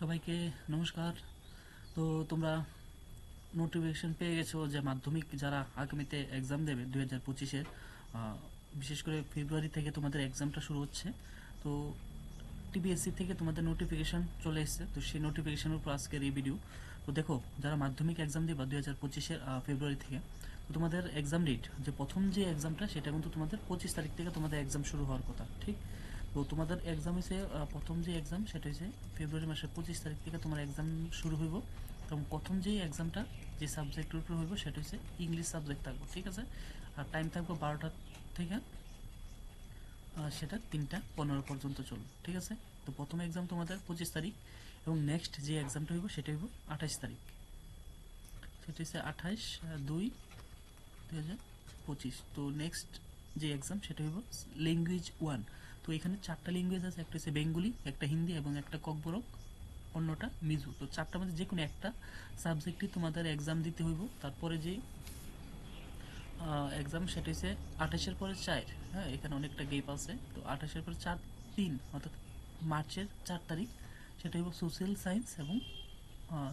সবাইকে নমস্কার। তো তোমরা নোটিফিকেশন পেয়ে গেছো যে মাধ্যমিক যারা আগামীতে এক্সাম দেবে দুই হাজার পঁচিশের বিশেষ করে ফেব্রুয়ারি থেকে তোমাদের এক্সামটা শুরু হচ্ছে। তো টিবিএসসি থেকে তোমাদের নোটিফিকেশন চলে এসেছে। তো সেই নোটিফিকেশনের উপর আজকের এই ভিডিও তো দেখো, যারা মাধ্যমিক এক্সাম দিবা দুই হাজার পঁচিশের ফেব্রুয়ারি থেকে, তো তোমাদের এক্সাম ডেট যে প্রথম যে এক্সামটা সেটা কিন্তু তোমাদের পঁচিশ তারিখ থেকে তোমাদের এক্সাম শুরু হওয়ার কথা, ঠিক? তো তোমাদের এক্সাম হয়েছে প্রথম যে এক্সাম সেটা হচ্ছে ফেব্রুয়ারি মাসের পঁচিশ তারিখ থেকে তোমার এক্সাম শুরু হইব। এবং প্রথম যে এক্সামটা যে সাবজেক্টের উপর হইব সেটা হচ্ছে ইংলিশ সাবজেক্ট থাকবে, ঠিক আছে? আর টাইম থাকবে বারোটা থেকে সেটা তিনটা পনেরো পর্যন্ত চলবে, ঠিক আছে? তো প্রথম এক্সাম তোমাদের পঁচিশ তারিখ এবং নেক্সট যে এক্সামটা হইব সেটা হইব আঠাশ তারিখ। সেটা হচ্ছে আঠাশ দুই দুই হাজার পঁচিশ। তো নেক্সট যে এক্সাম সেটা হইব ল্যাঙ্গুয়েজ ওয়ান তো এখানে চারটা ল্যাঙ্গুয়েজ আছে, একটা হচ্ছে বেঙ্গলি, একটা হিন্দি এবং একটা ককবরক, অন্যটা মিজু। তো চারটার মধ্যে যে কোনো একটা সাবজেক্টই তোমাদের এক্সাম দিতে হইব। তারপরে যে এক্সাম সেটা হচ্ছে আঠাশের পরে চার। হ্যাঁ এখানে অনেকটা গেপ আছে। তো আঠাশের পরে চার, তিন, অর্থাৎ মার্চের চার তারিখ, সেটা হইব সোশ্যাল সায়েন্স এবং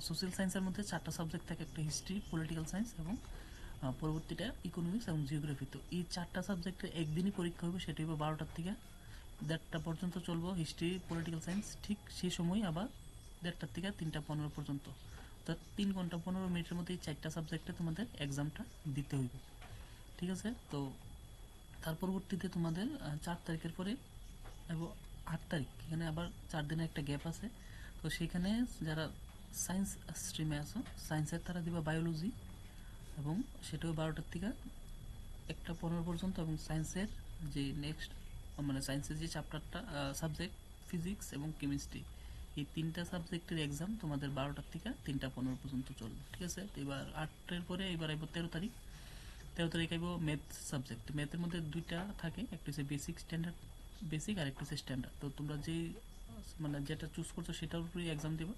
সোশ্যাল সায়েন্সের মধ্যে চারটা সাবজেক্ট থাকে, একটা হিস্ট্রি পলিটিক্যাল সায়েন্স এবং পরবর্তীটা ইকোনমিক্স এবং জিওগ্রাফি তো এই চারটা সাবজেক্টের একদিনই পরীক্ষা হবে সেটা হইব বারোটার থেকে দেড়টা পর্যন্ত চলবো হিস্ট্রি পলিটিক্যাল সায়েন্স ঠিক সেই সময় আবার দেড়টার থেকে তিনটা পনেরো পর্যন্ত। তো তিন ঘণ্টা পনেরো মিনিটের মধ্যে এই চারটা সাবজেক্টে তোমাদের এক্সামটা দিতে হইবে। ঠিক আছে? তো তার পরবর্তীতে তোমাদের চার তারিখের পরে এবং আট তারিখ, এখানে আবার চার দিনের একটা গ্যাপ আছে। তো সেখানে যারা সায়েন্স স্ট্রিমে আছো সায়েন্সের তারা দিবা বায়োলজি এবং সেটাও বারোটার থেকে একটা পনেরো পর্যন্ত এবং সায়েন্সের যে নেক্সট মানে সায়েন্সের যে চ্যাপ্টারটা সাবজেক্ট ফিজিক্স এবং কেমিস্ট্রি এই তিনটা সাবজেক্টের এক্সাম তোমাদের বারোটার থেকে তিনটা পনেরো পর্যন্ত চলবে, ঠিক আছে? তো এবার আটের পরে এবার আইব তেরো তারিখ। তেরো তারিখ আইব ম্যাথ সাবজেক্ট ম্যাথের মধ্যে দুইটা থাকে, একটা হচ্ছে বেসিক স্ট্যান্ডার্ড বেসিক আর একটা হচ্ছে স্ট্যান্ডার্ড তো তোমরা যে মানে যেটা চুজ করছ সেটার উপরেই এক্সাম দেবে।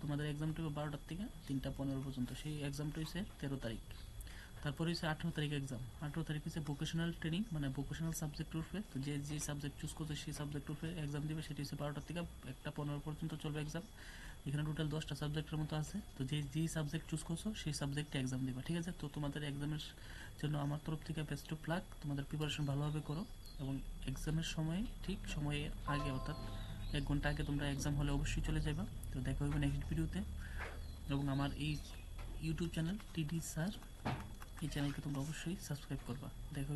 তোমাদের এক্সামটা বারোটার থেকে তিনটা পনেরো পর্যন্ত, সেই এক্সামটা হচ্ছে তেরো তারিখ। তারপরে হচ্ছে আঠেরো তারিখ এক্সাম আঠেরো তারিখ হচ্ছে ভোকেশনাল ট্রেনিং মানে ভোকেশনাল সাবজেক্ট উপরে তো যে যে সাবজেক্ট চুজ করছে, সেই সাবজেক্ট উপরে এক্সাম দিবে, সেটি হচ্ছে বারোটার থেকে একটা পনেরো পর্যন্ত চলবে এক্সাম এখানে টোটাল দশটা সাবজেক্টের মতো আছে। তো যে যে সাবজেক্ট চুজ করছ, সেই সাবজেক্টে এক্সাম দিবা, ঠিক আছে? তো তোমাদের এক্সামের জন্য আমার তরফ থেকে বেস্ট অফ লাক তোমাদের প্রিপারেশন ভালোভাবে করো এবং এক্সামের সময়, ঠিক সময়ে আগে, অর্থাৎ এক ঘণ্টা আগে তোমরা এক্সাম হলে অবশ্যই চলে যাবে তো দেখা হবে নেক্সট ভিডিওতে এবং আমার এই ইউটিউব চ্যানেল টিডি স্যার এই চ্যানেলকে তোমরা অবশ্যই সাবস্ক্রাইব করবা। দেখা